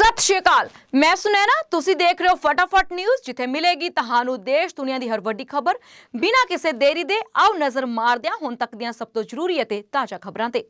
ਸਤਿ ਸ਼੍ਰੀ ਅਕਾਲ। ਮੈਂ ਸੁਨੈਨਾ ਤੁਸੀਂ ਦੇਖ ਰਹੇ ਹੋ ਫਟਾਫਟ ਨਿਊਜ਼, ਜਿੱਥੇ ਮਿਲੇਗੀ ਤੁਹਾਨੂੰ ਦੇਸ਼ ਦੁਨੀਆ ਦੀ ਹਰ ਵੱਡੀ ਖਬਰ। ਬਿਨਾਂ ਕਿਸੇ ਦੇਰੀ ਦੇ ਆਓ ਨਜ਼ਰ ਮਾਰਦਿਆਂ ਹੁਣ ਤੱਕ ਦੀਆਂ ਸਭ ਤੋਂ ਜ਼ਰੂਰੀ ਅਤੇ ਤਾਜ਼ਾ ਖਬਰਾਂ ਤੇ।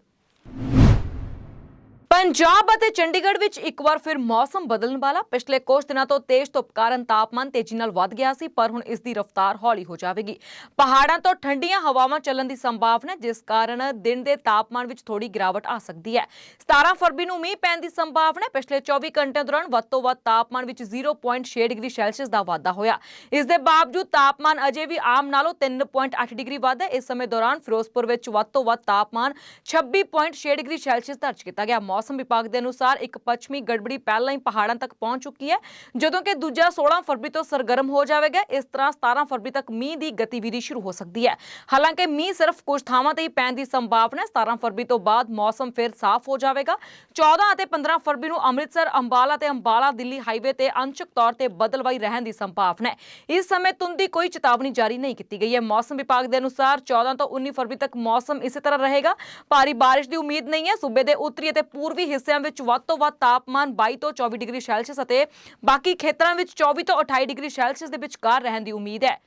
ਪੰਜਾਬ ਅਤੇ ਚੰਡੀਗੜ੍ਹ ਵਿੱਚ ਇੱਕ ਵਾਰ ਫਿਰ ਮੌਸਮ ਬਦਲਣ ਵਾਲਾ। ਪਿਛਲੇ ਕੁਝ ਦਿਨਾਂ ਤੋਂ ਤੇਜ਼ ਧੁੱਪ ਕਾਰਨ ਤਾਪਮਾਨ ਤੇਜ਼ੀ ਨਾਲ ਵੱਧ ਗਿਆ ਸੀ, ਪਰ ਹੁਣ ਇਸ ਦੀ ਰਫ਼ਤਾਰ ਹੌਲੀ ਹੋ ਜਾਵੇਗੀ। ਪਹਾੜਾਂ ਤੋਂ ਠੰਡੀਆਂ ਹਵਾਵਾਂ ਚੱਲਣ ਦੀ ਸੰਭਾਵਨਾ ਜਿਸ ਕਾਰਨ ਦਿਨ ਦੇ ਤਾਪਮਾਨ ਵਿੱਚ ਥੋੜੀ ਗਿਰਾਵਟ ਆ ਸਕਦੀ ਹੈ। 17 ਫਰਵਰੀ ਨੂੰ ਮੀਂਹ ਪੈਣ ਦੀ ਸੰਭਾਵਨਾ ਪਿਛਲੇ 24 ਘੰਟਿਆਂ ਦੌਰਾਨ ਵੱਧ ਤੋਂ ਵੱਧ ਤਾਪਮਾਨ ਵਿੱਚ 0.6 ਡਿਗਰੀ ਸੈਲਸੀਅਸ ਦਾ ਵਾਧਾ ਹੋਇਆ। ਇਸ ਦੇ ਬਾਵਜੂਦ ਤਾਪਮਾਨ ਅਜੇ ਵੀ ਆਮ ਨਾਲੋਂ 3.8 ਡਿਗਰੀ ਵੱਧ ਹੈ। ਇਸ ਸਮੇਂ ਦੌਰਾਨ ਫਿਰੋਜ਼ਪੁਰ ਵਿੱਚ ਵੱਧ ਤੋਂ ਵੱਧ ਤਾਪਮਾਨ 26.6 ਡਿਗਰੀ ਸੈਲਸੀਅਸ ਦਰਜ ਕੀਤਾ ਗਿਆ। ਮੌਸਮ ਮੌਸਮ ਵਿਭਾਗ ਦੇ ਅਨੁਸਾਰ ਇੱਕ ਪੱਛਮੀ ਗੜਬੜੀ ਪਹਿਲਾਂ ਹੀ ਪਹਾੜਾਂ ਤੱਕ ਪਹੁੰਚ ਚੁੱਕੀ ਹੈ, ਜਦੋਂ ਕਿ ਦੂਜਾ 16 ਫਰਵਰੀ ਤੋਂ ਸਰਗਰਮ ਹੋ ਜਾਵੇਗਾ। ਇਸ ਤਰ੍ਹਾਂ 17 ਫਰਵਰੀ ਤੱਕ ਮੀਂਹ ਦੀ ਗਤੀਵਿਧੀ ਸ਼ੁਰੂ ਹੋ ਸਕਦੀ ਹੈ। ਹਾਲਾਂਕਿ ਮੀਂਹ ਸਿਰਫ ਕੁਝ ਥਾਵਾਂ ਤੇ ਹੀ ਪੈਣ ਦੀ ਸੰਭਾਵਨਾ ਹੈ। 17 ਫਰਵਰੀ ਤੋਂ ਬਾਅਦ ਮੌਸਮ ਫਿਰ ਸਾਫ਼ ਹੋ ਜਾਵੇਗਾ। 14 ਅਤੇ 15 ਫਰਵਰੀ ਨੂੰ ਅੰਮ੍ਰਿਤਸਰ, ਅੰਬਾਲਾ ਤੇ ਅੰਬਾਲਾ, ਦਿੱਲੀ ਹਾਈਵੇ ਤੇ ਅੰਸ਼ਕ ਤੌਰ ਤੇ ਬਦਲਵਾਈ ਰਹਿਣ ਦੀ ਸੰਭਾਵਨਾ ਹੈ। ਇਸ ਸਮੇਂ ਧੁੰਦ ਦੀ ਕੋਈ ਚੇਤਾਵਨੀ ਜਾਰੀ ਨਹੀਂ ਕੀਤੀ ਗਈ ਹੈ। ਮੌਸਮ ਵਿਭਾਗ ਦੇ ਅਨੁਸਾਰ 14 ਤੋਂ 19 ਫਰਵਰੀ ਤੱਕ ਮੌਸਮ ਇਸੇ ਤਰ੍ਹਾਂ ਰਹੇਗਾ। ਭਾਰੀ ਬਾਰਿਸ਼ ਦੀ ਉਮੀਦ ਨਹੀਂ ਹੈ। ਸੂਬੇ ਦੇ ਉੱਤਰੀ ਅਤੇ ਪੂਰਬੀ ਹਿੱਸਿਆਂ ਵਿੱਚ ਵੱਧ ਤੋਂ ਵੱਧ ਤਾਪਮਾਨ 22 ਤੋਂ 24 ਡਿਗਰੀ ਸੈਲਸੀਅਸ ਅਤੇ ਬਾਕੀ ਖੇਤਰਾਂ ਵਿੱਚ 24 ਤੋਂ 28 ਡਿਗਰੀ ਸੈਲਸੀਅਸ ਦੇ ਵਿਚਕਾਰ ਰਹਿਣ ਦੀ ਉਮੀਦ ਹੈ।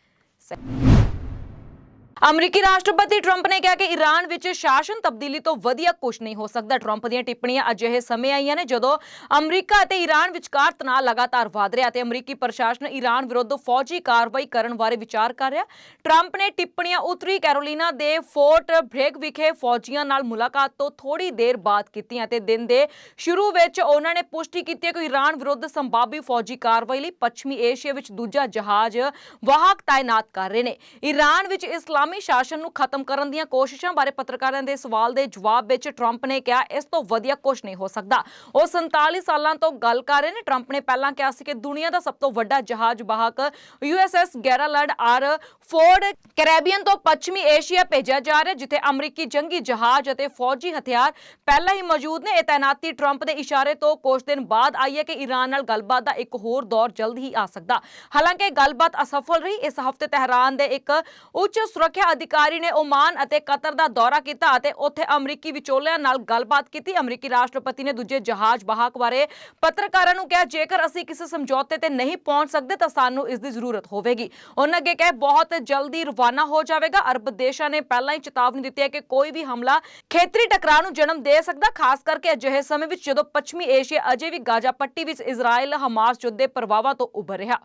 ਅਮਰੀਕੀ ਰਾਸ਼ਟਰਪਤੀ ਟਰੰਪ ਨੇ ਕਿਹਾ ਕਿ ਈਰਾਨ ਵਿੱਚ ਸ਼ਾਸਨ ਤਬਦੀਲੀ ਤੋਂ ਵਧੀਆ ਕੁਝ ਨਹੀਂ ਹੋ ਸਕਦਾ। ਟਰੰਪ ਦੀਆਂ ਟਿੱਪਣੀਆਂ ਅਜਿਹੇ ਸਮੇਂ ਆਈਆਂ ਨੇ ਜਦੋਂ ਅਮਰੀਕਾ ਅਤੇ ਈਰਾਨ ਵਿਚਕਾਰ ਤਣਾਅ ਲਗਾਤਾਰ ਵਧ ਰਿਹਾ ਤੇ ਅਮਰੀਕੀ ਪ੍ਰਸ਼ਾਸਨ ਈਰਾਨ ਵਿਰੁੱਧ ਫੌਜੀ ਕਾਰਵਾਈ ਕਰਨ ਬਾਰੇ ਵਿਚਾਰ ਕਰ ਰਿਹਾ। ਟਰੰਪ ਨੇ ਟਿੱਪਣੀਆਂ ਉੱਤਰੀ ਕੈਰੋਲੀਨਾ ਦੇ ਫੋਰਟ ਬ੍ਰੇਗ ਵਿਖੇ ਫੌਜੀਆਂ ਨਾਲ ਮੁਲਾਕਾਤ ਤੋਂ ਥੋੜੀ ਦੇਰ ਬਾਅਦ ਕੀਤੀਆਂ ਤੇ ਦਿਨ ਦੇ ਸ਼ੁਰੂ ਵਿੱਚ ਉਹਨਾਂ ਨੇ ਪੁਸ਼ਟੀ ਕੀਤੀ ਹੈ ਕਿ ਈਰਾਨ ਵਿਰੁੱਧ ਸੰਭਾਵੀ ਫੌਜੀ ਕਾਰਵਾਈ ਲਈ ਪੱਛਮੀ ਏਸ਼ੀਆ ਵਿੱਚ ਦੂਜਾ ਜਹਾਜ਼ ਵਾਹਕ ਤਾਇਨਾਤ ਕਰ ਰਹੇ ਨੇ। ਈਰਾਨ ਵਿੱਚ ਇਸਲਾਮੀ ਸ਼ਾਸਨ ਨੂੰ ਖਤਮ ਕਰਨ ਦੀਆਂ ਕੋਸ਼ਿਸ਼ਾਂ ਬਾਰੇ ਪੱਤਰਕਾਰਾਂ ਦੇ ਸਵਾਲ ਦੇ ਜਵਾਬ ਵਿੱਚ ਟਰੰਪ ਨੇ ਕਿਹਾ, ਇਸ ਤੋਂ ਵਧੀਆ ਕੁਝ ਨਹੀਂ ਹੋ ਸਕਦਾ। ਉਹ 47 ਸਾਲਾਂ ਤੋਂ ਗੱਲ ਕਰ ਰਹੇ ਨੇ। ਟਰੰਪ ਨੇ ਪਹਿਲਾਂ ਕਿਹਾ ਸੀ ਕਿ ਦੁਨੀਆ ਦਾ ਸਭ ਤੋਂ ਵੱਡਾ ਜਹਾਜ਼ ਵਾਹਕ USS Gerald R Ford Caribbean ਤੋਂ ਪੱਛਮੀ ਏਸ਼ੀਆ ਭੇਜਿਆ ਜਾ ਰਿਹਾ, ਜਿੱਥੇ ਅਮਰੀਕੀ ਜੰਗੀ ਜਹਾਜ਼ ਅਤੇ ਫੌਜੀ ਹਥਿਆਰ ਪਹਿਲਾਂ ਹੀ ਮੌਜੂਦ ਨੇ। ਇਹ ਤਾਇਨਾਤੀ ਟਰੰਪ ਦੇ ਇਸ਼ਾਰੇ ਤੋਂ ਕੁਝ ਦਿਨ ਬਾਅਦ ਆਈ ਹੈ ਕਿ ਈਰਾਨ ਨਾਲ ਗੱਲਬਾਤ ਦਾ ਇੱਕ ਹੋਰ ਦੌਰ ਜਲਦ ਹੀ ਆ ਸਕਦਾ। ਹਾਲਾਂਕਿ ਗੱਲਬਾਤ ਅਸਫਲ ਰਹੀ। ਇਸ ਹਫ਼ਤੇ ਤਹਿਰਾਨ ਦੇ ਇੱਕ ਉੱਚ ਸੁਰੱਖਿਆ ਅਧਿਕਾਰੀ ਨੇ ਓਮਾਨ ਅਤੇ ਕਤਰ ਦਾ ਦੌਰਾ ਕੀਤਾ ਅਤੇ ਉੱਥੇ ਅਮਰੀਕੀ ਵਿਚੋਲਿਆਂ ਨਾਲ ਗੱਲਬਾਤ ਕੀਤੀ। ਅਮਰੀਕੀ ਰਾਸ਼ਟਰਪਤੀ ਨੇ ਦੂਜੇ ਜਹਾਜ਼ ਵਾਹਕ ਬਾਰੇ ਪੱਤਰਕਾਰਾਂ ਨੂੰ ਕਿਹਾ, ਜੇਕਰ ਅਸੀਂ ਕਿਸੇ ਸਮਝੌਤੇ ਤੇ ਨਹੀਂ ਪਹੁੰਚ ਸਕਦੇ ਤਾਂ ਸਾਨੂੰ ਇਸ ਦੀ ਜ਼ਰੂਰਤ ਹੋਵੇਗੀ। ਉਹਨਾਂ ਅੱਗੇ ਕਹੇ, ਬਹੁਤ ਜਲਦੀ ਰਵਾਨਾ ਹੋ ਜਾਵੇਗਾ। ਅਰਬ ਦੇਸ਼ਾਂ ਨੇ ਪਹਿਲਾਂ ਹੀ ਚੇਤਾਵਨੀ ਦਿੱਤੀ ਹੈ ਕਿ ਕੋਈ ਵੀ ਹਮਲਾ ਖੇਤਰੀ ਟਕਰਾਅ ਨੂੰ ਜਨਮ ਦੇ ਸਕਦਾ, ਖਾਸ ਕਰਕੇ ਅਜਿਹੇ ਸਮੇਂ ਵਿੱਚ ਜਦੋਂ ਪੱਛਮੀ ਏਸ਼ੀਆ ਅਜੇ ਵੀ ਗਾਜ਼ਾ ਪੱਟੀ ਵਿੱਚ ਇਜ਼ਰਾਈਲ ਹਮਾਸ ਯੁੱਧ ਦੇ ਪ੍ਰਭਾਵਾਂ ਤੋਂ ਉੱਭਰ ਰਿਹਾ।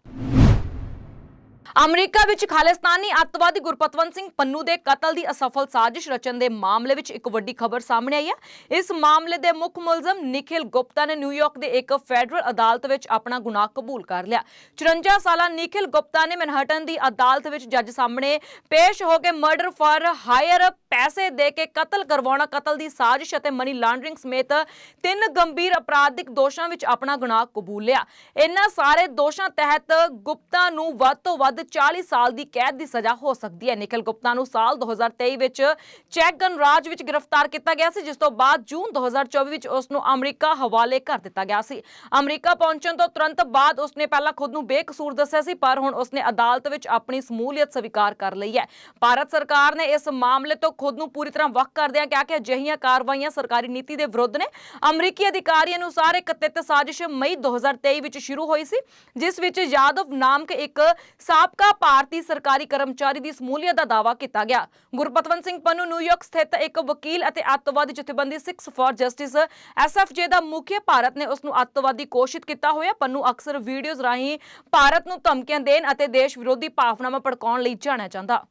ਅਮਰੀਕਾ ਵਿੱਚ ਖਾਲਿਸਤਾਨੀ ਅੱਤਵਾਦੀ ਗੁਰਪਤਵੰਤ ਸਿੰਘ ਪੰਨੂ ਦੇ ਕਤਲ ਦੀ ਅਸਫਲ ਸਾਜ਼ਿਸ਼ ਰਚਨ ਦੇ ਮਾਮਲੇ ਵਿੱਚ ਇੱਕ ਵੱਡੀ ਖਬਰ ਸਾਹਮਣੇ ਆਈ ਹੈ। ਇਸ ਮਾਮਲੇ ਦੇ ਮੁੱਖ ਮੁਲਜ਼ਮ ਨਿਖਿਲ ਗੁਪਤਾ ਨੇ ਨਿਊਯਾਰਕ ਦੇ ਇੱਕ ਫੈਡਰਲ ਅਦਾਲਤ ਵਿੱਚ ਆਪਣਾ ਗੁਨਾਹ ਕਬੂਲ ਕਰ ਲਿਆ। 54 ਸਾਲਾ ਨਿਖਿਲ ਗੁਪਤਾ ਨੇ ਮੈਨਹਟਨ ਦੀ ਅਦਾਲਤ ਵਿੱਚ ਜੱਜ ਸਾਹਮਣੇ ਪੇਸ਼ ਹੋ ਕੇ ਮਰਡਰ ਫਾਰ ਹਾਇਰ ਪੈਸੇ ਦੇ ਕੇ ਕਤਲ ਕਰਵਾਉਣਾ, ਕਤਲ ਦੀ ਸਾਜ਼ਿਸ਼ ਅਤੇ ਮਨੀ ਲਾਂਡਰਿੰਗ ਸਮੇਤ ਤਿੰਨ ਗੰਭੀਰ ਅਪਰਾਧਿਕ ਦੋਸ਼ਾਂ ਵਿੱਚ ਆਪਣਾ ਗੁਨਾਹ ਕਬੂਲ ਲਿਆ। ਇਹਨਾਂ ਸਾਰੇ ਦੋਸ਼ਾਂ ਤਹਿਤ ਗੁਪਤਾ ਨੂੰ ਵੱਧ ਤੋਂ ਵੱਧ 40 ਸਾਲ ਦੀ ਕੈਦ ਦੀ ਸਜ਼ਾ ਹੋ ਸਕਦੀ ਹੈ। ਨਿਖਿਲ ਗੁਪਤਾ ਨੂੰ ਸਾਲ 2023 ਵਿੱਚ ਚੈਕ ਗਣਰਾਜ ਵਿੱਚ ਗ੍ਰਿਫਤਾਰ ਕੀਤਾ ਗਿਆ ਸੀ, ਜਿਸ ਤੋਂ ਬਾਅਦ ਜੂਨ 2024 ਵਿੱਚ ਉਸ ਨੂੰ ਅਮਰੀਕਾ ਹਵਾਲੇ ਕਰ ਦਿੱਤਾ ਗਿਆ ਸੀ। ਅਮਰੀਕਾ ਪਹੁੰਚਣ ਤੋਂ ਤੁਰੰਤ ਬਾਅਦ ਉਸਨੇ ਪਹਿਲਾਂ ਖੁਦ ਨੂੰ ਬੇਕਸੂਰ ਦੱਸਿਆ ਸੀ, ਪਰ ਹੁਣ ਉਸਨੇ ਅਦਾਲਤ ਵਿੱਚ ਆਪਣੀ ਸਮੂਲੀਅਤ ਸਵੀਕਾਰ ਕਰ ਲਈ ਹੈ। ਭਾਰਤ ਸਰਕਾਰ ਨੇ ਇਸ ਮਾਮਲੇ ਤੋਂ ਖੁਦ ਨੂੰ ਪੂਰੀ ਤਰ੍ਹਾਂ ਵੱਖ ਕਰਦਿਆਂ ਕਿਹਾ ਕਿ ਅਜਿਹੀਆਂ ਕਾਰਵਾਈਆਂ ਸਰਕਾਰੀ ਨੀਤੀ ਦੇ ਵਿਰੁੱਧ ਨੇ। ਅਮਰੀਕੀ ਅਧਿਕਾਰੀਆਂ ਅਨੁਸਾਰ ਇੱਕ ਕਥਿਤ ਸਾਜ਼ਿਸ਼ ਮਈ 2023 ਵਿੱਚ ਸ਼ੁਰੂ ਹੋਈ ਸੀ, ਜਿਸ ਵਿੱਚ ਯਾਦਵ ਨਾਮਕ ਇੱਕ ਸਾਬਕਾ ਭਾਰਤੀ ਸਰਕਾਰੀ ਕਰਮਚਾਰੀ ਦੀ ਸਮੂਲੀਅਤ ਦਾ ਦਾਅਵਾ ਕੀਤਾ ਗਿਆ। ਗੁਰਪਤਵੰਤ ਸਿੰਘ ਪੰਨੂ ਨਿਊਯਾਰਕ ਸਥਿਤ ਇੱਕ ਵਕੀਲ ਅਤੇ ਅੱਤਵਾਦੀ ਜਥੇਬੰਦੀ ਸਿਕਸ ਫਾਰ ਜਸਟਿਸ ਐਸਐਫਜੇ ਦਾ ਮੁਖੀ ਭਾਰਤ ਨੇ ਉਸ ਨੂੰ ਅੱਤਵਾਦੀ ਘੋਸ਼ਿਤ ਕੀਤਾ ਹੋਇਆ। ਪੰਨੂ ਅਕਸਰ ਵੀਡੀਓਜ਼ ਰਾਹੀਂ ਭਾਰਤ ਨੂੰ ਧਮਕੀਆਂ ਦੇਣ ਅਤੇ ਦੇਸ਼ ਵਿਰੋਧੀ ਭਾਵਨਾਵਾਂ ਭੜਕਾਉਣ ਲਈ ਜਾਣਿਆ ਜਾਂਦਾ।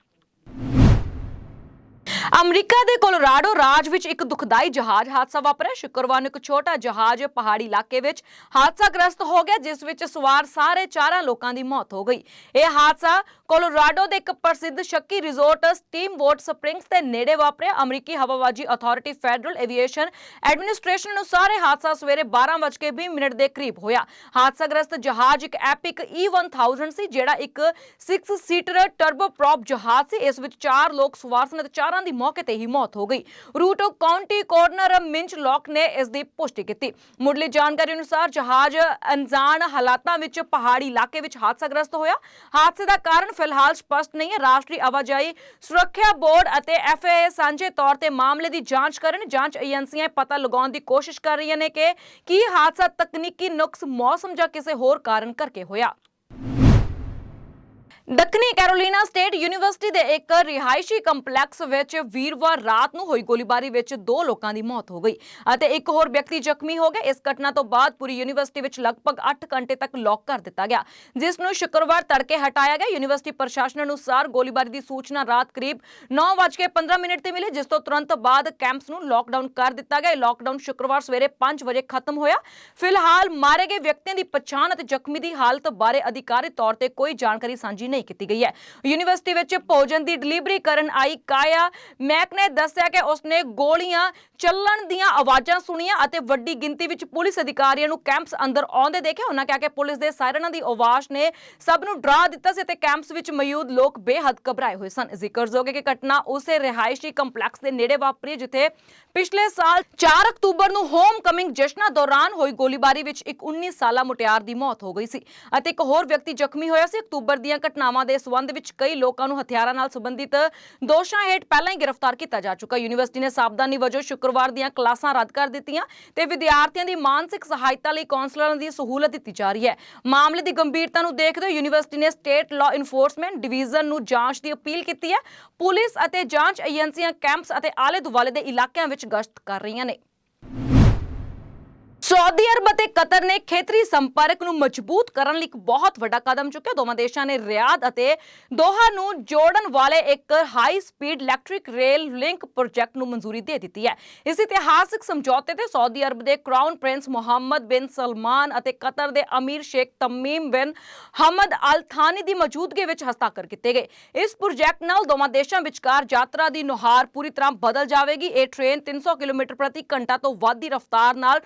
ਅਮਰੀਕਾ ਦੇ ਕੋਲੋਰਾਡੋ ਰਾਜ ਵਿੱਚ ਇੱਕ ਦੁਖਦਾਈ ਜਹਾਜ਼ ਹਾਦਸਾ ਵਾਪਰਿਆ। ਸ਼ੁੱਕਰਵਾਰ ਨੂੰ ਇੱਕ ਛੋਟਾ ਜਹਾਜ਼ ਪਹਾੜੀ ਇਲਾਕੇ ਵਿੱਚ ਹਾਦਸਾਗ੍ਰਸਤ ਹੋ ਗਿਆ, ਜਿਸ ਵਿੱਚ ਸਵਾਰ ਸਾਰੇ ਚਾਰਾਂ ਲੋਕਾਂ ਦੀ ਮੌਤ ਹੋ ਗਈ। ਇਹ ਹਾਦਸਾ ਕੋਲੋਰਾਡੋ ਦੇ ਇੱਕ ਪ੍ਰਸਿੱਧ ਸ਼ੱਕੀ ਰਿਜ਼ੋਰਟ ਸਟੀਮਬੋਟ ਸਪ੍ਰਿੰਗਸ ਦੇ ਨੇੜੇ ਵਾਪਰਿਆ। ਅਮਰੀਕੀ ਹਵਾਬਾਜ਼ੀ ਅਥਾਰਟੀ ਫੈਡਰਲ ਐਵੀਏਸ਼ਨ ਐਡਮਿਨਿਸਟ੍ਰੇਸ਼ਨ ਅਨੁਸਾਰ ਇਹ ਹਾਦਸਾ ਸਵੇਰੇ 12:20 ਮਿੰਟ ਦੇ ਕਰੀਬ ਹੋਇਆ। ਹਾਦਸਾਗ੍ਰਸਤ ਜਹਾਜ਼ ਇੱਕ ਐਪਿਕ E1000 ਸੀ, ਜਿਹੜਾ ਇੱਕ 6 ਸੀਟਰ ਟਰਬੋ ਜਹਾਜ਼ ਸੀ। ਇਸ ਵਿੱਚ ਚਾਰ ਲੋਕ ਸਵਾਰ ਸਨ ਅਤੇ ਚਾਰਾਂ ਦੀ ਮੌਤ ਮੌਕੇ ਤੇ ਹੀ ਮੌਤ ਹੋ ਗਈ। ਰੂਟੋ ਕਾਉਂਟੀ ਕੋਰਨਰ ਮਿੰਚ ਲੌਕ ਨੇ ਇਸ ਦੀ ਪੁਸ਼ਟੀ ਕੀਤੀ। ਮੁੱਢਲੀ ਜਾਣਕਾਰੀ ਅਨੁਸਾਰ ਜਹਾਜ਼ ਅਣਜਾਣ ਹਾਲਾਤਾਂ ਵਿੱਚ ਪਹਾੜੀ ਇਲਾਕੇ ਵਿੱਚ ਹਾਦਸਾਗ੍ਰਸਤ ਹੋਇਆ। ਹਾਦਸੇ ਦਾ ਕਾਰਨ ਫਿਲਹਾਲ ਸਪਸ਼ਟ ਨਹੀਂ ਹੈ। ਰਾਸ਼ਟਰੀ ਆਵਾਜਾਈ ਸੁਰੱਖਿਆ ਬੋਰਡ ਅਤੇ ਐਫਏਏ ਸਾਂਝੇ ਤੌਰ ਤੇ ਮਾਮਲੇ ਦੀ ਜਾਂਚ ਕਰਨ ਜਾਂਚ ਏਜੰਸੀਆਂ ਪਤਾ ਲਗਾਉਣ ਦੀ ਕੋਸ਼ਿਸ਼ ਕਰ ਰਹੀਆਂ ਨੇ ਕਿ ਕੀ ਹਾਦਸਾ ਤਕਨੀਕੀ ਨੁਕਸ ਮੌਸਮ ਜਾਂ ਕਿਸੇ ਹੋਰ ਕਾਰਨ ਕਰਕੇ ਹੋਇਆ। ਦੱਖਣੀ ਕੈਰੋਲੀਨਾ ਸਟੇਟ ਯੂਨੀਵਰਸਿਟੀ ਦੇ ਇੱਕ ਰਿਹਾਇਸ਼ੀ ਕੰਪਲੈਕਸ ਵਿੱਚ ਵੀਰਵਾਰ ਰਾਤ ਨੂੰ ਹੋਈ ਗੋਲੀਬਾਰੀ ਵਿੱਚ ਦੋ ਲੋਕਾਂ ਦੀ ਮੌਤ ਹੋ ਗਈ ਅਤੇ ਇੱਕ ਹੋਰ ਵਿਅਕਤੀ ਜ਼ਖਮੀ ਹੋ ਗਿਆ। ਇਸ ਘਟਨਾ ਤੋਂ ਬਾਅਦ ਪੂਰੀ ਯੂਨੀਵਰਸਿਟੀ ਵਿੱਚ ਲਗਭਗ 8 ਘੰਟੇ ਤੱਕ ਲੌਕ ਕਰ ਦਿੱਤਾ ਗਿਆ, ਜਿਸ ਨੂੰ ਸ਼ੁੱਕਰਵਾਰ ਤੜਕੇ ਹਟਾਇਆ ਗਿਆ। ਯੂਨੀਵਰਸਿਟੀ ਪ੍ਰਸ਼ਾਸਨ ਅਨੁਸਾਰ ਗੋਲੀਬਾਰੀ ਦੀ ਸੂਚਨਾ ਰਾਤ ਕਰੀਬ 9:15 ਮਿੰਟ ਤੇ ਮਿਲੀ, ਜਿਸ ਤੋਂ ਤੁਰੰਤ ਬਾਅਦ ਕੈਂਪਸ ਨੂੰ ਲਾਕਡਾਊਨ ਕਰ ਦਿੱਤਾ ਗਿਆ। ਇਹ ਲਾਕਡਾਊਨ ਸ਼ੁੱਕਰਵਾਰ ਸਵੇਰੇ 5 ਵਜੇ ਖਤਮ ਹੋਇਆ। ਫਿਲਹਾਲ ਮਾਰੇ ਗਏ ਵਿਅਕਤੀਆਂ ਦੀ ਪਛਾਣ ਅਤੇ ਜ਼ਖਮੀ ਦੀ ਹਾਲਤ ਬਾਰੇ ਅਧਿਕਾਰੀ ਤੌਰ ਤੇ ਕੋਈ ਜਾਣਕਾਰੀ ਸਾਂਝੀ ਨਹੀਂ ਕੀਤੀ ਗਈ ਹੈ। ਯੂਨੀਵਰਸਿਟੀ ਵਿੱਚ ਭੋਜਨ ਦੀ ਡਿਲੀਵਰੀ ਕਰਨ ਆਈ ਕਾਇਆ। ਮੈਕ ਨੇ ਦੱਸਿਆ ਕਿ ਉਸਨੇ ਗੋਲੀਆਂ, ਚੱਲਣ ਦੀਆਂ ਆਵਾਜ਼ਾਂ ਸੁਣੀਆਂ ਅਤੇ ਵੱਡੀ ਗਿਣਤੀ ਵਿੱਚ ਪੁਲਿਸ ਅਧਿਕਾਰੀਆਂ ਨੂੰ ਕੈਂਪਸ ਅੰਦਰ ਆਉਂਦੇ ਦੇਖਿਆ। ਉਹਨਾਂ ਕਿਹਾ ਕਿ ਪੁਲਿਸ ਦੇ ਸਾਇਰਨਾਂ ਦੀ ਆਵਾਜ਼ ਨੇ ਸਭ ਨੂੰ ਡਰਾ ਦਿੱਤਾ ਸੀ ਤੇ ਕੈਂਪਸ ਵਿੱਚ ਮੌਜੂਦ ਲੋਕ ਬੇਹੱਦ ਘਬਰਾਏ ਹੋਏ ਸਨ। ਜ਼ਿਕਰਯੋਗ ਹੈ ਕਿ ਘਟਨਾ ਉਸੇ ਰਿਹਾਇਸ਼ੀ ਕੰਪਲੈਕਸ ਦੇ ਨੇੜੇ ਵਾਪਰੀ, ਜਿੱਥੇ ਪਿਛਲੇ ਸਾਲ 4 ਅਕਤੂਬਰ ਨੂੰ ਹੋਮ ਕਮਿੰਗ ਜਸ਼ਨਾਂ ਦੌਰਾਨ ਹੋਈ ਗੋਲੀਬਾਰੀ ਵਿੱਚ ਇੱਕ 19 ਸਾਲਾ ਮੁਟਿਆਰ ਦੀ ਮੌਤ ਹੋ ਗਈ ਸੀ ਅਤੇ ਇੱਕ ਹੋਰ ਵਿਅਕਤੀ ਜ਼ਖਮੀ ਹੋਇਆ ਸੀ। ਅਕਤੂਬਰ ਦੀਆਂ ਘਟਨਾ ਘਟਨਾਵਾਂ ਦੇ ਸਬੰਧ ਵਿੱਚ ਕਈ ਲੋਕਾਂ ਨੂੰ ਹਥਿਆਰਾਂ ਨਾਲ ਸੰਬੰਧਿਤ ਦੋਸ਼ਾਂ ਹੇਠ ਪਹਿਲਾਂ ਹੀ ਗ੍ਰਿਫਤਾਰ ਕੀਤਾ ਜਾ ਚੁੱਕਾ। ਯੂਨੀਵਰਸਿਟੀ ਨੇ ਸਾਵਧਾਨੀ ਵਜੋਂ ਸ਼ੁੱਕਰਵਾਰ ਦੀਆਂ ਕਲਾਸਾਂ ਰੱਦ ਕਰ ਦਿੱਤੀਆਂ ਤੇ ਵਿਦਿਆਰਥੀਆਂ ਦੀ ਮਾਨਸਿਕ ਸਹਾਇਤਾ ਲਈ ਕਾਉਂਸਲਰਾਂ ਦੀ ਸਹੂਲਤ ਦਿੱਤੀ ਜਾ ਰਹੀ ਹੈ। ਮਾਮਲੇ ਦੀ ਗੰਭੀਰਤਾ ਨੂੰ ਦੇਖਦੇ ਹੋਏ ਯੂਨੀਵਰਸਿਟੀ ਨੇ ਸਟੇਟ ਲਾਅ ਇਨਫੋਰਸਮੈਂਟ ਡਿਵੀਜ਼ਨ ਨੂੰ ਜਾਂਚ ਦੀ ਅਪੀਲ ਕੀਤੀ ਹੈ। ਪੁਲਿਸ ਅਤੇ ਜਾਂਚ ਏਜੰਸੀਆਂ ਕੈਂਪਸ ਅਤੇ ਆਲੇ ਦੁਆਲੇ ਦੇ ਇਲਾਕਿਆਂ ਵਿੱਚ ਗਸ਼ਤ ਕਰ ਰਹੀਆਂ ਨੇ। ਸਾਊਦੀ ਅਰਬ ਅਤੇ ਕਤਰ ਨੇ ਖੇਤਰੀ ਸੰਪਰਕ ਨੂੰ ਮਜ਼ਬੂਤ ਕਰਨ ਲਈ ਇੱਕ ਬਹੁਤ ਵੱਡਾ ਕਦਮ ਚੁੱਕਿਆ। ਦੋਵਾਂ ਦੇਸ਼ਾਂ ਨੇ ਰਿਆਦ ਅਤੇ ਦੋਹਾ ਨੂੰ ਜੋੜਨ ਵਾਲੇ ਇੱਕ high speed electric rail link project ਨੂੰ ਮਨਜ਼ੂਰੀ ਦੇ ਦਿੱਤੀ ਹੈ। ਇਸ ਇਤਿਹਾਸਕ ਸਮਝੌਤੇ ਤੇ ਸਾਊਦੀ ਅਰਬ ਦੇ ਕਰਾਊਨ ਪ੍ਰਿੰਸ ਮੁਹੰਮਦ ਬਿਨ ਸਲਮਾਨ ਅਤੇ ਕਤਰ ਦੇ ਅਮੀਰ ਸ਼ੇਖ ਤਮੀਮ ਬਿਨ ਹਮਦ ਅਲ ਥਾਨੀ ਦੀ ਮੌਜੂਦਗੀ ਵਿੱਚ ਹਸਤਾਖਰ ਕੀਤੇ ਗਏ। ਇਸ ਪ੍ਰੋਜੈਕਟ ਨਾਲ ਦੋਵਾਂ ਦੇਸ਼ਾਂ ਵਿਚਕਾਰ ਯਾਤਰਾ ਦੀ ਨੁਹਾਰ ਪੂਰੀ ਤਰ੍ਹਾਂ ਬਦਲ ਜਾਵੇਗੀ। ਇਹ ਟ੍ਰੇਨ 300 ਕਿਲੋਮੀਟਰ ਪ੍ਰਤੀ ਘੰਟਾ ਤੋਂ ਵੱਧ ਦੀ ਰਫ਼ਤਾਰ ਨਾਲ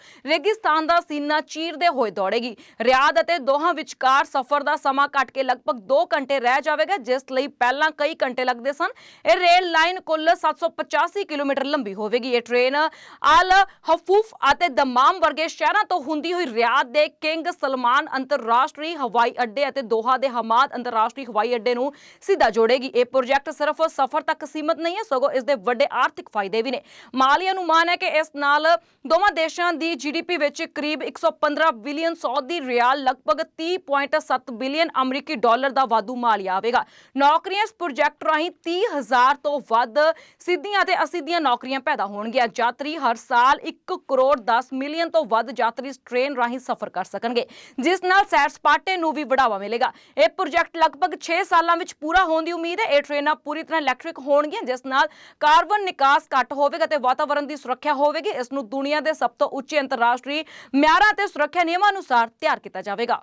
ਰੇਗਿਸਤਾਨ ਦਾ ਸੀਨਾ ਚੀਰਦੇ ਹੋਏ ਦੌੜੇਗੀ। ਰਿਆਦ ਅਤੇ ਦੋਹਾਂ ਵਿਚਕਾਰ ਸਫ਼ਰ ਦਾ ਸਮਾਂ ਘਟ ਕੇ ਲਗਭਗ 2 ਘੰਟੇ ਰਹਿ ਜਾਵੇਗਾ, ਜਿਸ ਲਈ ਪਹਿਲਾਂ ਕਈ ਘੰਟੇ ਲੱਗਦੇ ਸਨ। ਇਹ ਰੇਲ ਲਾਈਨ ਕੁੱਲ 785 ਕਿਲੋਮੀਟਰ ਲੰਬੀ ਹੋਵੇਗੀ। ਇਹ ਟ੍ਰੇਨ ਅਲ ਹਫੂਫ ਅਤੇ ਦਮਾਮ ਵਰਗੇ ਸ਼ਹਿਰਾਂ ਤੋਂ ਹੁੰਦੀ ਹੋਈ ਰਿਆਦ ਦੇ ਕਿੰਗ ਸਲਮਾਨ ਅੰਤਰਰਾਸ਼ਟਰੀ ਹਵਾਈ ਅੱਡੇ ਅਤੇ ਦੋਹਾ ਦੇ ਹਮਾਦ ਅੰਤਰਰਾਸ਼ਟਰੀ ਹਵਾਈ ਅੱਡੇ ਨੂੰ ਸਿੱਧਾ ਜੋੜੇਗੀ। ਇਹ ਪ੍ਰੋਜੈਕਟ ਸਿਰਫ ਸਫ਼ਰ ਤੱਕ ਸੀਮਤ ਨਹੀਂ ਹੈ, ਸਗੋਂ ਇਸ ਦੇ ਵੱਡੇ ਆਰਥਿਕ ਫਾਇਦੇ ਵੀ ਨੇ। ਮਾਲੀ ਅਨੁਮਾਨ ਹੈ ਕਿ ਇਸ ਨਾਲ ਦੋਵਾਂ ਦੇਸ਼ਾਂ ਦੀ ਜੀਡੀਪੀ ਵਿੱਚ ਕਰੀਬ 115 ਬਿਲੀਅਨ ਸਾਊਦੀ ਰਿਆਲ, ਲਗਭਗ 30.7 ਬਿਲੀਅਨ ਅਮਰੀਕੀ ਡਾਲਰ ਦਾ ਵਾਧੂ ਮਾਲੀ ਆਵੇਗਾ ਨੌਕਰੀਆਂ ਇਸ ਪ੍ਰੋਜੈਕਟ ਰਾਹੀਂ 30000 ਤੋਂ ਵੱਧ ਸਿੱਧੀਆਂ ਤੇ ਅਸਿੱਧੀਆਂ ਨੌਕਰੀਆਂ ਪੈਦਾ ਹੋਣਗੀਆਂ। ਯਾਤਰੀ ਹਰ ਸਾਲ 1 ਕਰੋੜ 10 ਮਿਲੀਅਨ ਤੋਂ ਵੱਧ ਯਾਤਰੀ ਇਸ ਟ੍ਰੇਨ ਰਾਹੀਂ ਸਫ਼ਰ ਕਰ ਸਕਣਗੇ, ਜਿਸ ਨਾਲ ਸੈਰ ਸਪਾਟੇ ਨੂੰ ਵੀ ਵਧਾਵਾ ਮਿਲੇਗਾ। ਇਹ ਪ੍ਰੋਜੈਕਟ ਲਗਭਗ 6 ਸਾਲਾਂ ਵਿੱਚ ਪੂਰਾ ਹੋਣ ਦੀ ਉਮੀਦ ਹੈ। ਇਹ ਟ੍ਰੇਨਾਂ ਪੂਰੀ ਤਰ੍ਹਾਂ ਇਲੈਕਟ੍ਰਿਕ ਹੋਣਗੀਆਂ, ਜਿਸ ਨਾਲ ਕਾਰਬਨ ਨਿਕਾਸ ਘੱਟ ਹੋਵੇਗਾ ਤੇ ਵਾਤਾਵਰਣ ਦੀ ਸੁਰੱਖਿਆ ਹੋਵੇਗੀ। ਇਸ ਨੂੰ ਦੁਨੀਆ ਦੇ ਸਭ ਤੋਂ ਉੱਚੇ ਅੰਤਰਰਾਸ਼ਟਰੀ ਮਿਆਰਾਂ ਤੇ ਸੁਰੱਖਿਆ ਨਿਯਮਾਂ ਅਨੁਸਾਰ ਤਿਆਰ ਕੀਤਾ ਜਾਵੇਗਾ।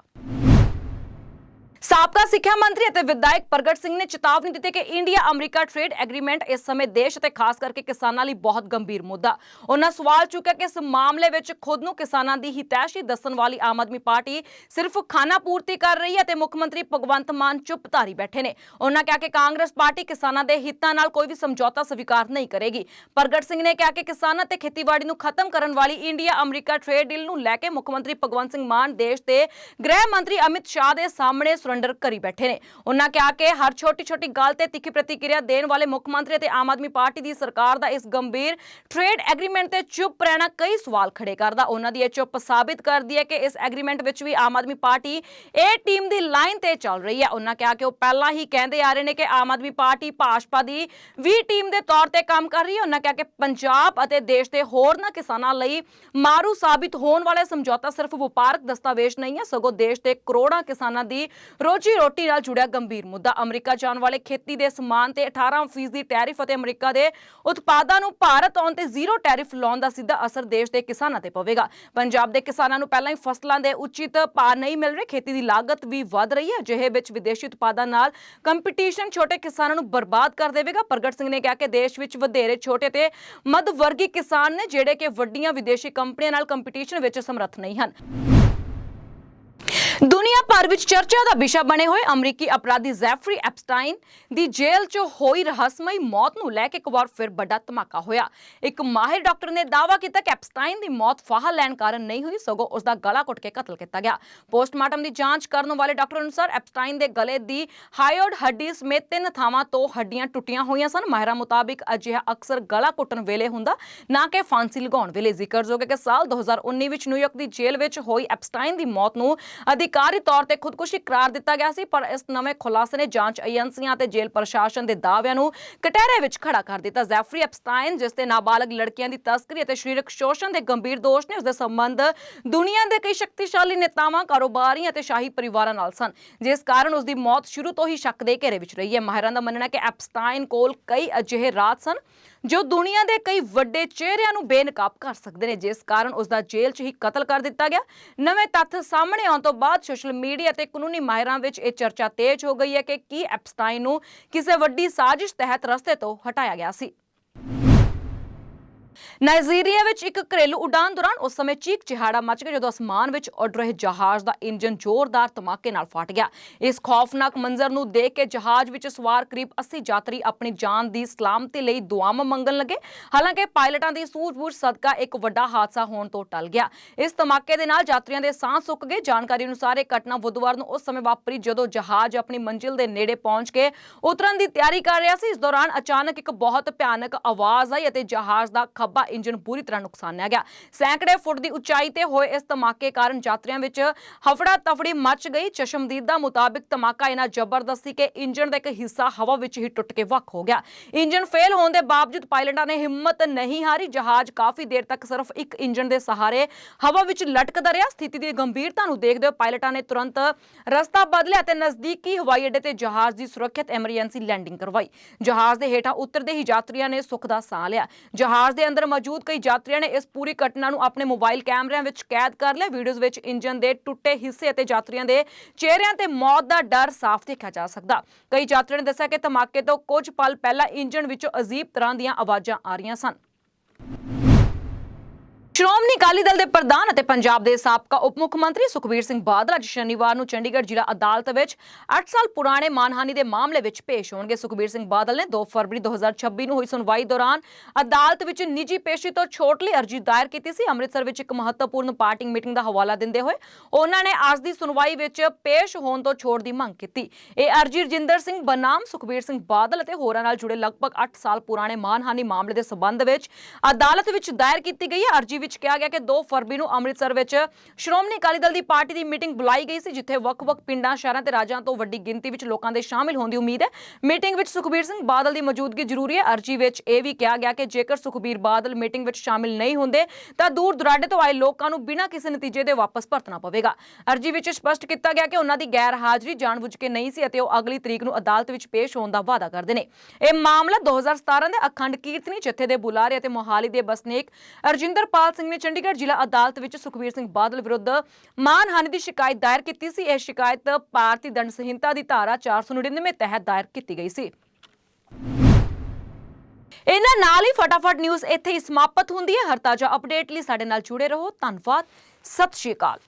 ਸਾਬਕਾ ਸਿੱਖਿਆ ਮੰਤਰੀ ਅਤੇ ਵਿਧਾਇਕ ਪ੍ਰਗਟ ਸਿੰਘ ਨੇ ਚੇਤਾਵਨੀ ਦਿੱਤੀ ਕਿ ਇੰਡੀਆ ਅਮਰੀਕਾ ਟ੍ਰੇਡ ਐਗਰੀਮੈਂਟ ਇਸ ਸਮੇਂ ਦੇਸ਼ ਅਤੇ ਖਾਸ ਕਰਕੇ ਕਿਸਾਨਾਂ ਲਈ ਬਹੁਤ ਗੰਭੀਰ ਮੁੱਦਾ। ਉਹਨਾਂ ਸਵਾਲ ਚੁੱਕਿਆ ਕਿ ਇਸ ਮਾਮਲੇ ਵਿੱਚ ਖੁਦ ਨੂੰ ਕਿਸਾਨਾਂ ਦੀ ਹਿਤੈਸ਼ੀ ਦੱਸਣ ਵਾਲੀ ਆਮ ਆਦਮੀ ਪਾਰਟੀ ਸਿਰਫ ਖਾਨਾ ਪੂਰਤੀ ਕਰ ਰਹੀ ਹੈ ਤੇ ਮੁੱਖ ਮੰਤਰੀ ਭਗਵੰਤ ਮਾਨ ਚੁੱਪ ਧਾਰੀ ਬੈਠੇ ਨੇ। ਉਹਨਾਂ ਕਿਹਾ ਕਿ ਕਾਂਗਰਸ ਪਾਰਟੀ ਕਿਸਾਨਾਂ ਦੇ ਹਿੱਤਾਂ ਨਾਲ ਕੋਈ ਵੀ ਸਮਝੌਤਾ ਸਵੀਕਾਰ ਨਹੀਂ ਕਰੇਗੀ। ਪ੍ਰਗਟ ਸਿੰਘ ਨੇ ਕਿਹਾ ਕਿ ਕਿਸਾਨਾਂ ਤੇ ਖੇਤੀਬਾੜੀ ਨੂੰ ਖਤਮ ਕਰਨ ਵਾਲੀ ਇੰਡੀਆ ਅਮਰੀਕਾ ਟ੍ਰੇਡ ਡੀਲ ਨੂੰ ਲੈ ਕੇ ਮੁੱਖ ਮੰਤਰੀ ਭਗਵੰਤ ਸਿੰਘ ਮਾਨ ਦੇਸ਼ ਦੇ ਗ੍ਰਹਿ ਮੰਤਰੀ ਅਮਿਤ ਸ਼ਾਹ ਦੇ ਸਾਹਮਣੇ ਸਰੈਂਡਰ ਕਰੀ ਬੈਠੇ ਨੇ। ਉਹਨਾਂ ਕਿਹਾ ਕਿ ਹਰ ਛੋਟੀ ਛੋਟੀ ਗੱਲ ਤੇ ਤਿੱਖੀ ਪ੍ਰਤੀਕਿਰਿਆ ਦੇਣ ਵਾਲੇ ਮੁੱਖ ਮੰਤਰੀ ਅਤੇ ਆਮ ਆਦਮੀ ਪਾਰਟੀ ਦੀ ਸਰਕਾਰ ਦਾ ਇਸ ਗੰਭੀਰ ਟ੍ਰੇਡ ਐਗਰੀਮੈਂਟ ਤੇ ਚੁੱਪ ਰਹਿਣਾ ਕਈ ਸਵਾਲ ਖੜੇ ਕਰਦਾ। ਉਹਨਾਂ ਦੀ ਇਹ ਚੁੱਪ ਸਾਬਿਤ ਕਰਦੀ ਹੈ ਕਿ ਇਸ ਐਗਰੀਮੈਂਟ ਵਿੱਚ ਵੀ ਆਮ ਆਦਮੀ ਪਾਰਟੀ ਇਹ ਟੀਮ ਦੀ ਲਾਈਨ ਤੇ ਚੱਲ ਰਹੀ ਹੈ। ਉਹਨਾਂ ਕਿਹਾ ਕਿ ਉਹ ਪਹਿਲਾਂ ਹੀ ਕਹਿੰਦੇ ਆ ਰਹੇ ਨੇ ਕਿ ਆਮ ਆਦਮੀ ਪਾਰਟੀ ਭਾਜਪਾ ਦੀ ਵੀ ਟੀਮ ਦੇ ਤੌਰ ਤੇ ਕੰਮ ਕਰ ਰਹੀ ਹੈ। ਉਹਨਾਂ ਕਿਹਾ ਕਿ ਪੰਜਾਬ ਅਤੇ ਦੇਸ਼ ਦੇ ਹੋਰਨਾਂ ਕਿਸਾਨਾਂ ਲਈ ਮਾਰੂ ਸਾਬਿਤ ਹੋਣ ਵਾਲਾ ਸਮਝੌਤਾ ਸਿਰਫ ਵਪਾਰਕ ਦਸਤਾਵੇਜ਼ ਨਹੀਂ ਹੈ। ਸਗੋਂ ਦੇਸ਼ ਦੇ ਕਰੋੜਾਂ ਕਿਸਾਨਾਂ ਦੀ ਰੋਜੀ ਰੋਟੀ ਨਾਲ ਜੁੜਿਆ ਗੰਭੀਰ ਮੁੱਦਾ। ਅਮਰੀਕਾ ਜਾਣ ਵਾਲੇ ਖੇਤੀ ਦੇ ਸਮਾਨ ਤੇ 18% ਦੀ ਟੈਰਿਫ ਅਤੇ ਅਮਰੀਕਾ ਦੇ ਉਤਪਾਦਾਂ ਨੂੰ ਭਾਰਤ ਆਉਣ ਤੇ ਜ਼ੀਰੋ ਟੈਰਿਫ ਲਾਉਣ ਦਾ ਸਿੱਧਾ ਅਸਰ ਦੇਸ਼ ਦੇ ਕਿਸਾਨਾਂ ਤੇ ਪਵੇਗਾ। ਪੰਜਾਬ ਦੇ ਕਿਸਾਨਾਂ ਨੂੰ ਪਹਿਲਾਂ ਹੀ ਫਸਲਾਂ ਦੇ ਉਚਿਤ ਭਾਅ ਨਹੀਂ ਮਿਲ ਰਹੇ। ਖੇਤੀ ਦੀ ਲਾਗਤ ਵੀ ਵਧ ਰਹੀ ਹੈ। ਜਿਹੇ ਵਿੱਚ ਵਿਦੇਸ਼ੀ ਉਤਪਾਦਾਂ ਨਾਲ ਕੰਪੀਟੀਸ਼ਨ ਛੋਟੇ ਕਿਸਾਨਾਂ ਨੂੰ ਬਰਬਾਦ ਕਰ ਦੇਵੇਗਾ। ਪ੍ਰਗਟ ਸਿੰਘ ਨੇ ਕਿਹਾ ਕਿ ਦੇਸ਼ ਵਿੱਚ ਵਧੇਰੇ ਛੋਟੇ ਤੇ ਮੱਧ ਵਰਗੀ ਕਿਸਾਨ ਨੇ, ਜਿਹੜੇ ਕਿ ਵੱਡੀਆਂ ਵਿਦੇਸ਼ੀ ਕੰਪਨੀਆਂ ਨਾਲ ਕੰਪੀਟੀਸ਼ਨ ਵਿੱਚ ਸਮਰੱਥ ਨਹੀਂ ਹਨ। ਦੁਨੀਆ ਭਰ ਵਿੱਚ ਚਰਚਾ ਦਾ ਵਿਸ਼ਾ ਬਣੇ ਹੋਏ ਅਮਰੀਕੀ ਅਪਰਾਧੀ ਜ਼ੈਫਰੀ ਐਪਸਟਾਈਨ ਦੀ ਜੇਲ੍ਹ 'ਚ ਹੋਈ ਰਹੱਸਮਈ ਮੌਤ ਨੂੰ ਲੈ ਕੇ ਇੱਕ ਵਾਰ ਫਿਰ ਵੱਡਾ ਧਮਾਕਾ ਹੋਇਆ। ਇੱਕ ਮਾਹਿਰ ਡਾਕਟਰ ਨੇ ਦਾਅਵਾ ਕੀਤਾ ਕਿ ਐਪਸਟਾਈਨ ਦੀ ਮੌਤ ਫਾਹਾ ਲੈਣ ਕਾਰਨ ਨਹੀਂ ਹੋਈ, ਸਗੋਂ ਉਸ ਦਾ ਗਲਾ ਘੁੱਟ ਕੇ ਕਤਲ ਕੀਤਾ ਗਿਆ। ਪੋਸਟਮਾਰਟਮ ਦੀ ਜਾਂਚ ਕਰਨ ਵਾਲੇ ਡਾਕਟਰ ਅਨੁਸਾਰ ਐਪਸਟਾਈਨ ਦੇ ਗਲੇ ਦੀ ਹਾਇਓਡ ਹੱਡੀ ਸਮੇਤ ਤਿੰਨ ਥਾਵਾਂ ਤੋਂ ਹੱਡੀਆਂ ਟੁੱਟੀਆਂ ਹੋਈਆਂ ਸਨ। ਮਾਹਿਰਾਂ ਮੁਤਾਬਿਕ ਅਜਿਹਾ ਅਕਸਰ ਗਲਾ ਘੁੱਟਣ ਵੇਲੇ ਹੁੰਦਾ, ਨਾ ਕਿ ਫਾਂਸੀ ਲਗਾਉਣ ਵੇਲੇ। ਜ਼ਿਕਰਯੋਗ ਹੈ ਕਿ ਸਾਲ 2019 ਵਿੱਚ ਨਿਊਯਾਰਕ ਦੀ ਜੇਲ੍ਹ ਵਿੱਚ ਹੋਈ ਐਪਸਟਾਈਨ ਦੀ ਮੌਤ ਨੂੰ ਅਧਿਕਾਰੀ ਤੌਰ ਤੇ ਖੁਦਕੁਸ਼ੀ ਕਰਾਰ ਦਿੱਤਾ ਗਿਆ ਸੀ, ਪਰ ਇਸ ਨਵੇਂ ਖੁਲਾਸੇ ਨੇ ਜਾਂਚ ਏਜੰਸੀਆਂ ਤੇ ਜੇਲ੍ਹ ਪ੍ਰਸ਼ਾਸਨ ਦੇ ਦਾਅਵਿਆਂ ਨੂੰ ਕਟਹਿਰੇ ਵਿੱਚ ਖੜਾ ਕਰ ਦਿੱਤਾ। ਜ਼ੈਫਰੀ ਐਪਸਟਾਈਨ, ਜਿਸ ਤੇ ਨਾਬਾਲਗ ਲੜਕੀਆਂ ਦੀ ਤਸਕਰੀ ਅਤੇ ਸਰੀਰਕ ਸ਼ੋਸ਼ਣ ਦੇ ਗੰਭੀਰ ਦੋਸ਼ ਨੇ, ਉਸ ਦੇ ਸੰਬੰਧ ਦੁਨੀਆ ਦੇ ਕਈ ਸ਼ਕਤੀਸ਼ਾਲੀ ਨੇਤਾਵਾਂ ਕਾਰੋਬਾਰੀਆਂ ਅਤੇ ਸ਼ਾਹੀ ਪਰਿਵਾਰਾਂ ਨਾਲ ਸਨ। ਜਿਸ ਕਾਰਨ ਉਸ ਦੀ ਮੌਤ ਸ਼ੁਰੂ ਤੋਂ ਹੀ ਸ਼ੱਕ ਦੇ ਘੇਰੇ ਵਿੱਚ ਰਹੀ ਹੈ। ਮਾਹਿਰਾਂ ਦਾ ਮੰਨਣਾ ਹੈ ਕਿ ਐਪਸਟਾਈਨ ਕੋਲ ਕਈ ਅਜਿਹੇ ਰਾਜ ਸਨ ਜੋ ਦੁਨੀਆ ਦੇ ਕਈ ਵੱਡੇ ਚਿਹਰਿਆਂ ਨੂੰ ਬੇਨਕਾਬ ਕਰ ਸਕਦੇ ਨੇ। ਜਿਸ ਕਾਰਨ ਉਸ ਦਾ ਜੇਲ੍ਹ 'ਚ ਹੀ ਕਤਲ ਕਰ ਦਿੱਤਾ ਗਿਆ। ਨਵੇਂ ਤੱਥ ਸਾਹਮਣੇ ਆਉਣ ਤੋਂ ਬਾਅਦ ਸੋਸ਼ਲ ਮੀਡੀਆ ਤੇ ਕਾਨੂੰਨੀ ਮਾਹਿਰਾਂ ਵਿੱਚ ਇਹ ਚਰਚਾ ਤੇਜ਼ ਹੋ ਗਈ ਹੈ ਕਿ ਕੀ ਐਪਸਟਾਈਨ ਨੂੰ ਕਿਸੇ ਵੱਡੀ ਸਾਜ਼ਿਸ਼ ਤਹਿਤ ਰਸਤੇ ਤੋਂ ਹਟਾਇਆ ਗਿਆ ਸੀ। ਨਾਈਜੀਰੀਆ ਵਿੱਚ ਇੱਕ ਘਰੇਲੂ ਉਡਾਨ ਦੌਰਾਨ ਉਸ ਸਮੇਂ ਚੀਕ ਚਿਹਾੜਾ ਮਚ ਗਿਆ ਜਦੋਂ ਅਸਮਾਨ ਵਿੱਚ ਉੱਡ ਰਹੇ ਜਹਾਜ਼ ਦਾ ਇੰਜਨ ਜ਼ੋਰਦਾਰ ਧਮਾਕੇ ਨਾਲ ਫਟ ਗਿਆ। ਇਸ ਖੌਫਨਾਕ ਮੰਜ਼ਰ ਨੂੰ ਦੇਖ ਕੇ ਜਹਾਜ਼ ਵਿੱਚ ਸਵਾਰ ਕਰੀਬ 80 ਯਾਤਰੀ ਆਪਣੀ ਜਾਨ ਦੀ ਸਲਾਮਤੀ ਲਈ ਦੁਆਵਾਂ ਮੰਗਣ ਲੱਗੇ। ਹਾਲਾਂਕਿ ਪਾਇਲਟਾਂ ਦੀ ਸੂਝ-ਬੂਝ ਸਦਕਾ ਇੱਕ ਵੱਡਾ ਹਾਦਸਾ ਹੋਣ ਤੋਂ ਟਲ ਗਿਆ। ਇਸ ਧਮਾਕੇ ਦੇ ਨਾਲ ਯਾਤਰੀਆਂ ਦੇ ਸਾਹ ਸੁੱਕ ਗਏ। ਜਾਣਕਾਰੀ ਅਨੁਸਾਰ ਇਹ ਘਟਨਾ ਬੁੱਧਵਾਰ ਨੂੰ ਉਸ ਸਮੇਂ ਵਾਪਰੀ ਜਦੋਂ ਜਹਾਜ਼ ਆਪਣੀ ਮੰਜ਼ਿਲ ਦੇ ਨੇੜੇ ਪਹੁੰਚ ਕੇ ਉਤਰਨ ਦੀ ਤਿਆਰੀ ਕਰ ਰਿਹਾ ਸੀ। ਇਸ ਦੌਰਾਨ ਅਚਾਨਕ ਇੱਕ ਬਹੁਤ ਭਿਆਨਕ ਆਵਾਜ਼ ਆਈ ਅਤੇ ਜਹਾਜ਼ ਦਾ ਖੱਬਾ ਇੰਜਨ ਪੂਰੀ ਤਰ੍ਹਾਂ ਨੁਕਸਾਨਿਆ ਗਿਆ। ਸੈਂਕੜੇ ਫੁੱਟ ਦੀ ਉਚਾਈ ਤੇ ਹੋਏ ਇਸ ਧਮਾਕੇ ਕਾਰਨ ਯਾਤਰੀਆਂ ਵਿੱਚ ਹਫੜਾ ਤਫੜੀ ਮਚ ਗਈ। ਚਸ਼ਮਦੀਦਾਂ ਮੁਤਾਬਿਕ ਧਮਾਕਾ ਇਨਾ ਜ਼ਬਰਦਸਤ ਕਿ ਇੰਜਨ ਦਾ ਇੱਕ ਹਿੱਸਾ ਹਵਾ ਵਿੱਚ ਹੀ ਟੁੱਟ ਕੇ ਵੱਖ ਹੋ ਗਿਆ। ਇੰਜਨ ਫੇਲ ਹੋਣ ਦੇ ਬਾਵਜੂਦ ਪਾਇਲਟਾਂ ਨੇ ਹਿੰਮਤ ਨਹੀਂ ਹਾਰੀ। ਜਹਾਜ਼ ਕਾਫੀ ਦੇਰ ਤੱਕ ਸਿਰਫ ਇੱਕ ਇੰਜਨ ਦੇ ਸਹਾਰੇ ਹਵਾ ਵਿੱਚ ਲਟਕਦਾ ਰਿਹਾ। ਸਥਿਤੀ ਦੀ ਗੰਭੀਰਤਾ ਨੂੰ ਦੇਖਦੇ ਹੋਏ ਪਾਇਲਟਾਂ ਨੇ ਤੁਰੰਤ ਰਸਤਾ ਬਦਲਿਆ ਤੇ ਨਜ਼ਦੀਕੀ ਹਵਾਈ ਅੱਡੇ ਤੇ ਜਹਾਜ਼ ਦੀ ਸੁਰੱਖਿਅਤ ਐਮਰਜੈਂਸੀ ਲੈਂਡਿੰਗ ਕਰਵਾਈ। ਜਹਾਜ਼ ਦੇ ਹੇਠਾਂ ਉਤਰਦੇ ਹੀ ਯਾਤਰੀਆਂ ਨੇ ਸੁੱਖ ਦਾ ਸਾਹ ਲਿਆ। ਜਹਾਜ਼ ਦੇ ਅੰਦਰ ਮੌਜੂਦ ਕਈ ਯਾਤਰੀਆਂ ਨੇ ਇਸ ਪੂਰੀ ਘਟਨਾ ਨੂੰ ਆਪਣੇ ਮੋਬਾਈਲ ਕੈਮਰਿਆਂ ਵਿੱਚ ਕੈਦ ਕਰ ਲਿਆ। ਵੀਡੀਓਜ਼ ਵਿੱਚ ਇੰਜਨ ਦੇ ਟੁੱਟੇ ਹਿੱਸੇ ਅਤੇ ਯਾਤਰੀਆਂ ਦੇ ਚਿਹਰਿਆਂ ਤੇ ਮੌਤ ਦਾ ਡਰ ਸਾਫ਼ ਦੇਖਿਆ ਜਾ ਸਕਦਾ। ਕਈ ਯਾਤਰੀਆਂ ਨੇ ਦੱਸਿਆ ਕਿ ਧਮਾਕੇ ਤੋਂ ਕੁਝ ਪਲ ਪਹਿਲਾਂ ਇੰਜਨ ਵਿੱਚੋਂ ਅਜੀਬ ਤਰ੍ਹਾਂ ਦੀਆਂ ਆਵਾਜ਼ਾਂ ਆ ਰਹੀਆਂ ਸਨ। ਸ਼੍ਰੋਮਣੀ ਅਕਾਲੀ ਦਲ ਦੇ ਪ੍ਰਧਾਨ ਅਤੇ ਪੰਜਾਬ ਦੇ ਸਾਬਕਾ ਉਪ ਮੁੱਖ ਮੰਤਰੀ ਸੁਖਬੀਰ ਸਿੰਘ ਬਾਦਲ ਅੱਜ ਸ਼ਨੀਵਾਰ ਨੂੰ ਚੰਡੀਗੜ੍ਹ ਜ਼ਿਲ੍ਹਾ ਅਦਾਲਤ ਵਿੱਚ 8 ਸਾਲ ਪੁਰਾਣੇ ਮਾਨਹਾਨੀ ਦੇ ਮਾਮਲੇ ਵਿੱਚ ਪੇਸ਼ ਹੋਣਗੇ। ਸੁਖਬੀਰ ਸਿੰਘ ਬਾਦਲ ਨੇ 2 ਫਰਵਰੀ 2026 ਨੂੰ ਹੋਈ ਸੁਣਵਾਈ ਦੌਰਾਨ ਅਦਾਲਤ ਵਿੱਚ ਨਿੱਜੀ ਪੇਸ਼ੀ ਤੋਂ ਛੋਟ ਲਈ ਅਰਜ਼ੀ ਦਾਇਰ ਕੀਤੀ ਸੀ। ਅੰਮ੍ਰਿਤਸਰ ਵਿੱਚ ਇੱਕ ਮਹੱਤਵਪੂਰਨ ਪਾਰਟੀ ਮੀਟਿੰਗ ਦਾ ਹਵਾਲਾ ਦਿੰਦੇ ਹੋਏ ਉਹਨਾਂ ਨੇ ਅੱਜ ਦੀ ਸੁਣਵਾਈ ਵਿੱਚ ਪੇਸ਼ ਹੋਣ ਤੋਂ ਛੋਟ ਦੀ ਮੰਗ ਕੀਤੀ। ਇਹ ਅਰਜ਼ੀ ਰਜਿੰਦਰ ਸਿੰਘ ਬਨਾਮ, ਸੁਖਬੀਰ ਸਿੰਘ ਬਾਦਲ ਅਤੇ ਹੋਰਾਂ ਨਾਲ ਜੁੜੇ ਲਗਭਗ 8 ਸਾਲ ਪੁਰਾਣੇ ਮਾਨਹਾਨੀ ਮਾਮਲੇ ਦੇ ਸਬੰਧ ਵਿੱਚ ਅਦਾਲਤ ਵਿੱਚ ਦਾਇਰ ਕੀਤੀ ਗਈ ਹੈ। ਅਰਜ਼ੀ ਵਿੱਚ ਕਿਹਾ ਗਿਆ ਕਿ 2 ਫਰਵਰੀ ਨੂੰ ਅੰਮ੍ਰਿਤਸਰ ਵਿੱਚ ਸ਼੍ਰੋਮਣੀ ਅਕਾਲੀ ਦਲ ਦੀ ਪਾਰਟੀ ਦੀ ਮੀਟਿੰਗ ਬੁਲਾਈ ਗਈ ਸੀ, ਜਿੱਥੇ ਵੱਖ-ਵੱਖ ਪਿੰਡਾਂ, ਸ਼ਹਿਰਾਂ ਤੇ ਰਾਜਾਂ ਤੋਂ ਵੱਡੀ ਗਿਣਤੀ ਵਿੱਚ ਲੋਕਾਂ ਦੇ ਸ਼ਾਮਿਲ ਹੋਣ ਦੀ ਉਮੀਦ ਹੈ। ਮੀਟਿੰਗ ਵਿੱਚ ਸੁਖਬੀਰ ਸਿੰਘ ਬਾਦਲ ਦੀ ਮੌਜੂਦਗੀ ਜ਼ਰੂਰੀ ਹੈ। ਅਰਜ਼ੀ ਵਿੱਚ ਇਹ ਵੀ ਕਿਹਾ ਗਿਆ ਕਿ ਜੇਕਰ ਸੁਖਬੀਰ ਬਾਦਲ ਮੀਟਿੰਗ ਵਿੱਚ ਸ਼ਾਮਿਲ ਨਹੀਂ ਹੁੰਦੇ, ਤਾਂ ਦੂਰ ਦੁਰਾਡੇ ਤੋਂ ਆਏ ਲੋਕਾਂ ਨੂੰ ਬਿਨਾਂ ਕਿਸੇ ਨਤੀਜੇ ਦੇ ਵਾਪਸ ਪਰਤਣਾ ਪਵੇਗਾ। ਅਰਜ਼ੀ ਵਿੱਚ ਸਪਸ਼ਟ ਕੀਤਾ ਗਿਆ ਕਿ ਉਹਨਾਂ ਦੀ ਗੈਰ ਹਾਜ਼ਰੀ ਜਾਣਬੁੱਝ ਕੇ ਨਹੀਂ ਸੀ ਅਤੇ ਉਹ ਅਗਲੀ ਤਰੀਕ ਨੂੰ ਅਦਾਲਤ ਵਿੱਚ ਪੇਸ਼ ਹੋਣ ਦਾ ਵਾਅਦਾ ਕਰਦੇ ਨੇ। ਇਹ ਮਾਮਲਾ 2017 ਦੇ ਅਖੰਡ ਕੀਰਤਨੀ ਜਥੇ ਦੇ ਬੁਲਾਰੇ ਅਤੇ ਮੋਹਾਲੀ ਦੇ ਬਸਨੀਕ ਅਰਜਿੰਦਰਪਾਲ ਸਿੰਘ ਨੇ ਚੰਡੀਗੜ੍ਹ ਜ਼ਿਲ੍ਹਾ ਅਦਾਲਤ ਵਿੱਚ ਸੁਖਬੀਰ ਸਿੰਘ ਬਾਦਲ ਵਿਰੁੱਧ ਮਾਨਹਾਨੀ ਦੀ ਸ਼ਿਕਾਇਤ ਦਾਇਰ ਕੀਤੀ ਸੀ। ਇਹ ਸ਼ਿਕਾਇਤ ਭਾਰਤੀ ਦੰਡ ਸੰਹਿਤਾ ਦੀ ਧਾਰਾ 499 ਤਹਿਤ ਦਾਇਰ ਕੀਤੀ ਗਈ ਸੀ। ਇਹਨਾਂ ਨਾਲ ਹੀ ਫਟਾਫਟ ਨਿਊਜ਼ ਇੱਥੇ ਹੀ ਸਮਾਪਤ ਹੁੰਦੀ ਹੈ। ਹਰ ਤਾਜ਼ਾ ਅਪਡੇਟ ਲਈ ਸਾਡੇ ਨਾਲ ਜੁੜੇ ਰਹੋ। ਧੰਨਵਾਦ। ਸਤਿ ਸ਼੍ਰੀ ਅਕਾਲ।